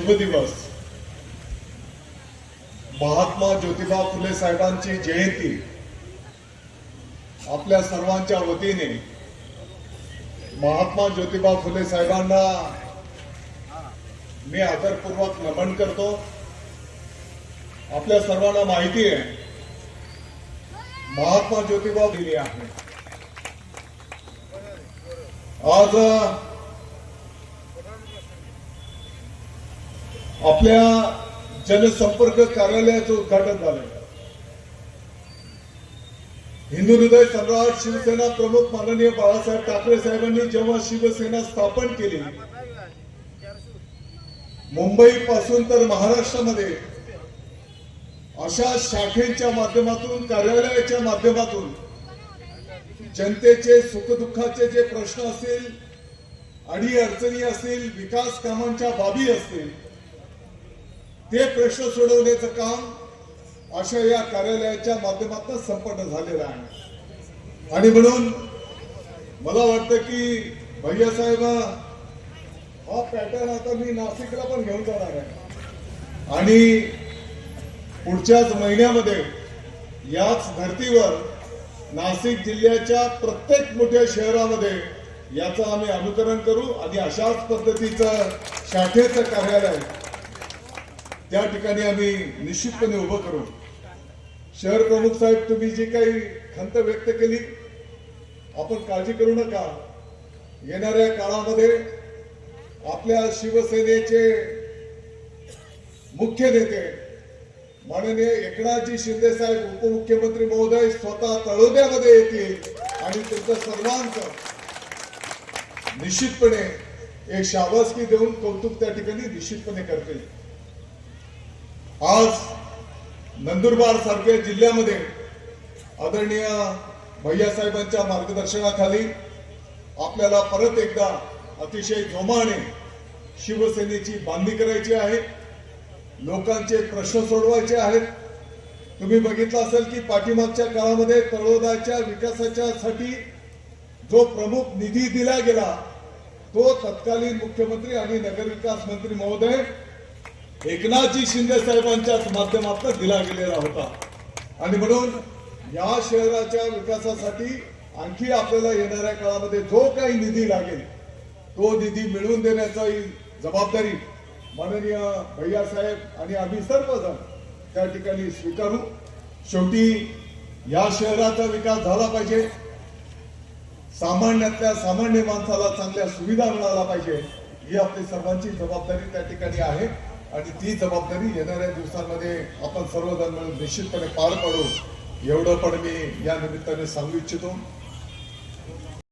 शुभ दिवस महात्मा ज्योतिबा फुले साहेबांची जयंती आपल्या सर्वांच्या वतीने. महात्मा ज्योतिबा फुले साहेबांना मी आदरपूर्वक नमन करतो. आपल्या सर्वांना माहिती आहे महात्मा ज्योतिबा दिली आहे आज आपल्या जनसंपर्क कार्यालयाचं उद्घाटन झालं हिंदू हृदय सम्राट शिवसेना प्रमुख माननीय बाळासाहेब ठाकरे साहेबांनी जेव्हा शिवसेना स्थापन केली मुंबई पासून तर महाराष्ट्रामध्ये अशा शाखेच्या माध्यमातून कार्यालयाच्या माध्यमातून जनतेचे सुखदुःखाचे जे प्रश्न असतील अडी अडचणी असतील विकास कामांच्या बाबी असतील ते प्रश्न सोडवण्याचं काम अशा या कार्यालयाच्या माध्यमातून संपन्न झालेलं आहे. आणि म्हणून मला वाटतं की भैया साहेब हा पॅटर्न आता मी नाशिकला पण घेऊन जाणार आहे. आणि पुढच्याच महिन्यामध्ये याच धर्तीवर नाशिक जिल्ह्याच्या प्रत्येक मोठ्या शहरामध्ये याचं आम्ही अनुकरण करू आणि अशाच पद्धतीचं शाखेचं कार्यालय त्या ठिकाणी आम्ही निश्चितपणे उभं करू शहर प्रमुख साहेब तुम्ही जी काही खंत व्यक्त केली आपण काळजी करू नका. येणाऱ्या काळामध्ये आपल्या शिवसेनेचे मुख्य नेते माननीय एकनाथजी शिंदे साहेब उपमुख्यमंत्री महोदय स्वतः तळोद्यामध्ये येतील आणि तुमचं सर्वांचं निश्चितपणे एक शाबासकी देऊन कौतुक त्या ठिकाणी निश्चितपणे करतील. आज नंदुरबार सारख्या जिल्ह्यामध्ये आदरणीय भैयासाहेबांच्या मार्गदर्शनाखाली आपल्याला परत एकदा अतिशय जोमाने शिवसेनेची बांधणी करायची आहे. लोकांचे प्रश्न सोडवायचे आहेत. तुम्ही बघितलं असेल की पाठीमागच्या काळामध्ये तळोदाच्या विकासाच्या साठी जो प्रमुख निधी दिला गेला तो तत्कालीन मुख्यमंत्री आणि नगरविकास मंत्री महोदय एकनाथजी शिंदे साहेबांच्याच माध्यमातून दिला गेलेला होता. आणि म्हणून या शहराच्या विकासासाठी आणखी आपल्याला येणाऱ्या काळामध्ये जो काही निधी लागेल तो निधी मिळवून देण्याची जबाबदारी माननीय भैया साहेब आणि आम्ही सर्वजण त्या ठिकाणी स्वीकारू. शेवटी या शहराचा विकास झाला पाहिजे. सामान्यातल्या सामान्य माणसाला चांगल्या सुविधा मिळाल्या पाहिजे ही आपली सर्वांची जबाबदारी त्या ठिकाणी आहे. आणि ती जबाबदारी येणाऱ्या दिवसांमध्ये आपण सर्वजण निश्चितपणे पार पाडू एवढं पण मी या निमित्ताने सांगू इच्छितो.